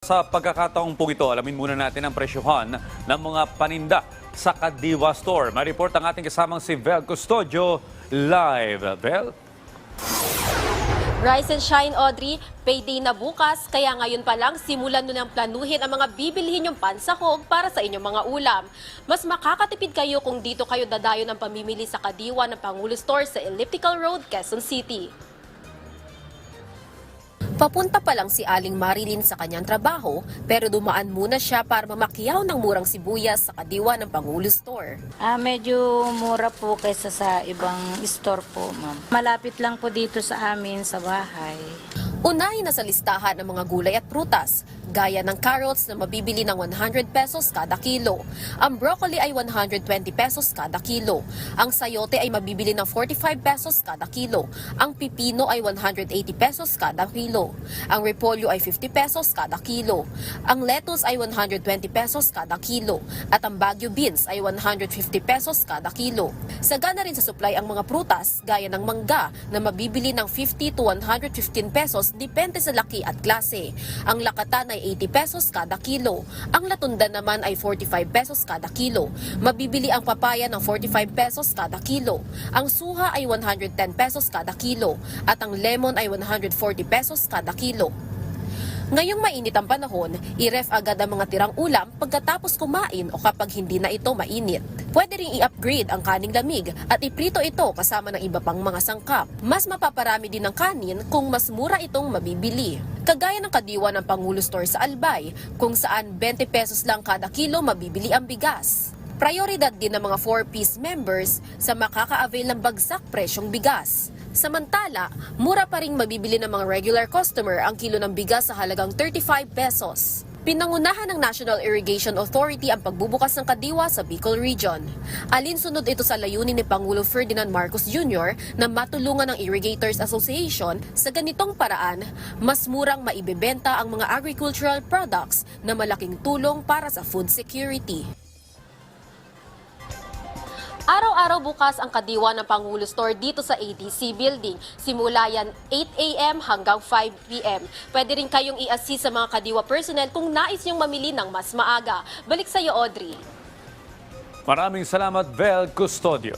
Sa pagkakataong po ito, alamin muna natin ang presyohan ng mga paninda sa Kadiwa Store. May report ang ating kasamang si Vel Custodio live. Vel? Rise and shine, Audrey. Payday na bukas, kaya ngayon pa lang simulan nyo ng planuhin ang mga bibilhin yung pansahog para sa inyong mga ulam. Mas makakatipid kayo kung dito kayo dadayo ng pamimili sa Kadiwa ng Pangulo Store sa Elliptical Road, Quezon City. Papunta pa lang si Aling Marilyn sa kanyang trabaho, pero dumaan muna siya para mamakyaw ng murang sibuyas sa Kadiwa ng Pangulo Store. Ah, medyo mura po kaysa sa ibang store po, ma'am. Malapit lang po dito sa amin sa bahay. Unahin na sa listahan ng mga gulay at prutas, gaya ng carrots na mabibili ng 100 pesos kada kilo. Ang broccoli ay 120 pesos kada kilo. Ang sayote ay mabibili ng 45 pesos kada kilo. Ang pipino ay 180 pesos kada kilo. Ang repolyo ay 50 pesos kada kilo. Ang lettuce ay 120 pesos kada kilo. At ang Baguio beans ay 150 pesos kada kilo. Sagana rin sa supply ang mga prutas, gaya ng mangga na mabibili ng 50 to 115 pesos depende sa laki at klase. Ang lakatan ay 80 pesos kada kilo. Ang latunda naman ay 45 pesos kada kilo. Mabibili ang papaya ng 45 pesos kada kilo. Ang suha ay 110 pesos kada kilo. At ang lemon ay 140 pesos kada kilo. Ngayong mainit ang panahon, i-ref agad ang mga tirang ulam pagkatapos kumain o kapag hindi na ito mainit. Pwede ring i-upgrade ang kaning lamig at iprito ito kasama ng iba pang mga sangkap. Mas mapaparami din ng kanin kung mas mura itong mabibili. Kagaya ng kadiwa ng Pangulo Store sa Albay, kung saan 20 pesos lang kada kilo mabibili ang bigas. Prioridad din ng mga 4-piece members sa makaka-avail ng bagsak presyong bigas. Samantala, mura pa ring mabibili ng mga regular customer ang kilo ng bigas sa halagang 35 pesos. Pinangunahan ng National Irrigation Authority ang pagbubukas ng kadiwa sa Bicol Region. Alinsunod ito sa layunin ni Pangulo Ferdinand Marcos Jr. na matulungan ng Irrigators Association sa ganitong paraan, mas murang maibebenta ang mga agricultural products na malaking tulong para sa food security. Araw-araw bukas ang kadiwa ng Pangulo Store dito sa ADC Building. Simula yan 8 a.m. hanggang 5 p.m. Pwede rin kayong i-assist sa mga kadiwa personnel kung nais niyong mamili ng mas maaga. Balik sa iyo, Audrey. Maraming salamat, Vel Custodio.